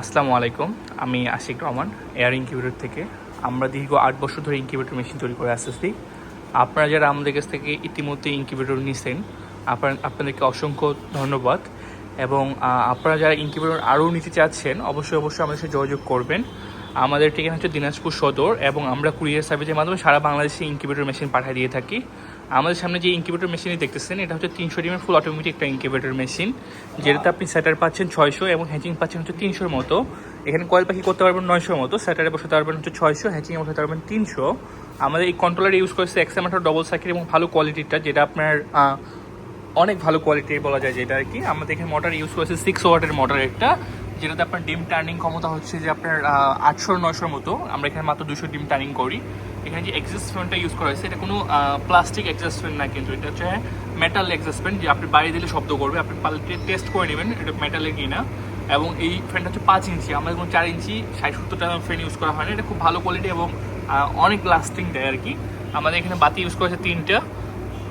আসসালামু আলাইকুম, আমি আশিক রহমান, এয়ার ইনকিউবেটর থেকে। আমরা দীর্ঘ আট বছর ধরে ইনকিউবেটর মেশিন তৈরি করে আসতেছি। আপনারা যারা আমাদের কাছ থেকে ইতিমধ্যে ইনকিউবেটর নিছেন, আপনার, আপনাদেরকে অসংখ্য ধন্যবাদ। এবং আপনারা যারা ইনকিউবেটর আরও নিতে চাচ্ছেন, অবশ্যই অবশ্যই আমাদের সাথে যোগাযোগ করবেন। আমাদের ঠিকানা হচ্ছে দিনাজপুর সদর এবং আমরা কুরিয়ার সার্ভিসের মাধ্যমে সারা বাংলাদেশে ইনকিউবেটর মেশিন পাঠিয়ে দিয়ে থাকি। আমাদের সামনে যে ইনকিউবেটর মেশিনই দেখতেছেন, এটা হচ্ছে তিনশো ডিমের ফুল অটোমেটিক একটা ইনকিউবেটর মেশিন যেটাতে আপনি স্যাটার পাচ্ছেন ছয়শো এবং হ্যাচিং পাচ্ছেন হচ্ছে তিনশোর মতো। এখানে কয়েল পাখি করতে পারবেন নয়শোর মতো স্যাটারে বসাতে পারবেন হচ্ছে ছয়শো হ্যাচিংয়ে বসাতে পারবেন তিনশো। আমাদের এই কন্ট্রোলার ইউজ করেছে এক্সামেটার ডবল সাইকেল এবং ভালো কোয়ালিটিটা যেটা আপনার অনেক ভালো কোয়ালিটির বলা যায় যেটা আর কি। আমাদের এখানে মোটর ইউজ করেছে সিক্স ওয়াটের মোটর একটা। যেটাতে আপনার ডিম টার্নিং ক্ষমতা হচ্ছে যে আপনার আটশো নয়শোর মতো। আমরা এখানে মাত্র দুশো ডিম টার্নিং করি। এখানে যে এক্সাস্ট ফ্যানটা ইউজ করা হয়েছে, এটা কোনো প্লাস্টিক এক্সাস্ট ফ্যান না কিন্তু, এটা হচ্ছে মেটাল এক্সাস্ট ফ্যান যে আপনি বাইরে দিলে শব্দ করবে। আপনি পাল্টে টেস্ট করে নেবেন, এটা মেটালের কিনা। এবং এই ফ্যানটা হচ্ছে পাঁচ ইঞ্চি। আমাদের কোনো চার ইঞ্চি, ষাট সত্তর টাকা ফ্যান ইউজ করা হয় না, এটা খুব ভালো কোয়ালিটি এবং অনেক লাস্টিং দেয় আর কি আমাদের এখানে বাতি ইউজ করেছে তিনটা।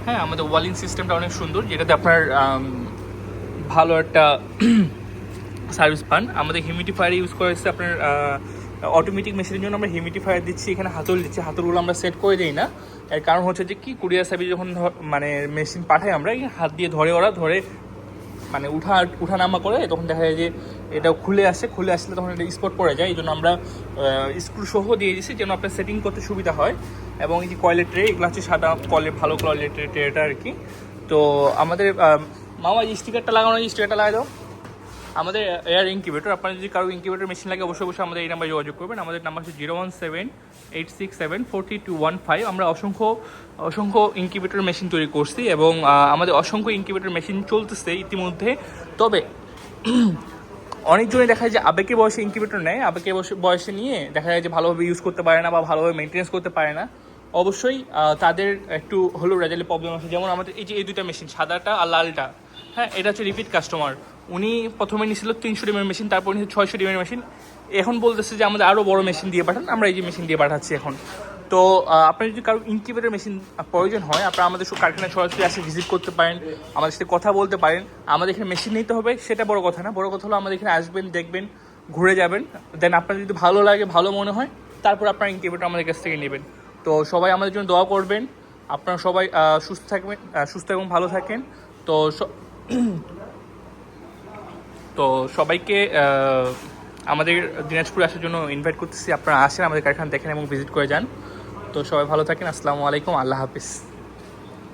হ্যাঁ আমাদের ওয়ালিং সিস্টেমটা অনেক সুন্দর, যেটাতে আপনার ভালো একটা সার্ভিস পান। আমাদের হিউমিডিফায়ার ইউজ করা হচ্ছে আপনার অটোমেটিক মেশিনের জন্য আমরা হিউমিডিফায়ার দিচ্ছি, এখানে হাতল দিচ্ছি। হাতলগুলো আমরা সেট করে দিই না। এর কারণ হচ্ছে যে কি কুরিয়ার সার্ভিস যখন মানে মেশিন পাঠাই আমরা হাত দিয়ে ধরে ওরা, ধরে মানে উঠা উঠা নামা করে, তখন দেখা যায় যে এটা খুলে আসে, খুলে আসলে তখন এটা স্পট পড়ে যায়। এই জন্য আমরা স্ক্রু সহ দিয়ে দিচ্ছি যেন আপনার সেটিং করতে সুবিধা হয়। এবং এই যে কয়েলের ট্রে এগুলো হচ্ছে সাদা কলে ভালো কয়েলের ট্রে ট্রেটা আর কি। তো আমাদের মামা স্টিকারটা লাগানো স্টিকারটা লাগাই দাও। আমাদের এয়ার ইনকিউবেটর আপনার যদি কারও ইনকিউবেটর মেশিন লাগে, অবশ্যই অবশ্যই আমাদের এই নাম্বারে যোগাযোগ করবেন। আমাদের নাম্বার হচ্ছে zero one seven eight six seven forty two one five আমরা অসংখ্য অসংখ্য ইনকিউবেটর মেশিন তৈরি করছি এবং আমাদের অসংখ্য ইনকিউবেটর মেশিন চলতেছে ইতিমধ্যে। তবে অনেকজনই দেখা যায় যে আবেগে বয়সে ইনকিউবেটর নেয়, আবেগে বয়সে- নিয়ে দেখা যায় যে ভালোভাবে ইউজ করতে পারে না বা ভালোভাবে মেনটেন্স করতে পারে না। অবশ্যই তাদের একটু হলেও রেজাল্টের প্রবলেম আছে। যেমন আমাদের এই যে, এই দুইটা মেশিন সাদাটা আর লালটা। হ্যাঁ এটা হচ্ছে রিপিট কাস্টমার উনি প্রথমে নিয়েছিল তিনশো ডিমের মেশিন তারপর নিয়েছিল ছয়শো ডিমের মেশিন এখন বলতেছে যে আমাদের আরও বড় মেশিন দিয়ে পাঠান, আমরা এই যে মেশিন দিয়ে পাঠাচ্ছি এখন। তো আপনার যদি কারও ইনকিউবেটর মেশিন প্রয়োজন হয়, আপনারা আমাদের সব কারখানায় সরাসরি আসে ভিজিট করতে পারেন, আমাদের সাথে কথা বলতে পারেন। আমাদের এখানে মেশিন নিতে হবে, সেটা বড় কথা না। বড় কথা হলো আমাদের এখানে আসবেন, দেখবেন, ঘুরে যাবেন। দেন আপনার যদি ভালো লাগে, ভালো মনে হয়, তারপর আপনার ইনকিউবেটর আমাদের কাছ থেকে নেবেন। তো সবাই আমাদের জন্য দোয়া করবেন। আপনারা সবাই সুস্থ থাকবেন সুস্থ এবং ভালো থাকেন। তো তো সবাইকে আমাদের দিনাজপুর আসার জন্য ইনভাইট করতেছি। আপনারা আসেন, আমাদের কারখানা দেখেন এবং ভিজিট করে যান। তো সবাই ভালো থাকেন। আসসালামু আলাইকুম। আল্লাহ হাফিজ।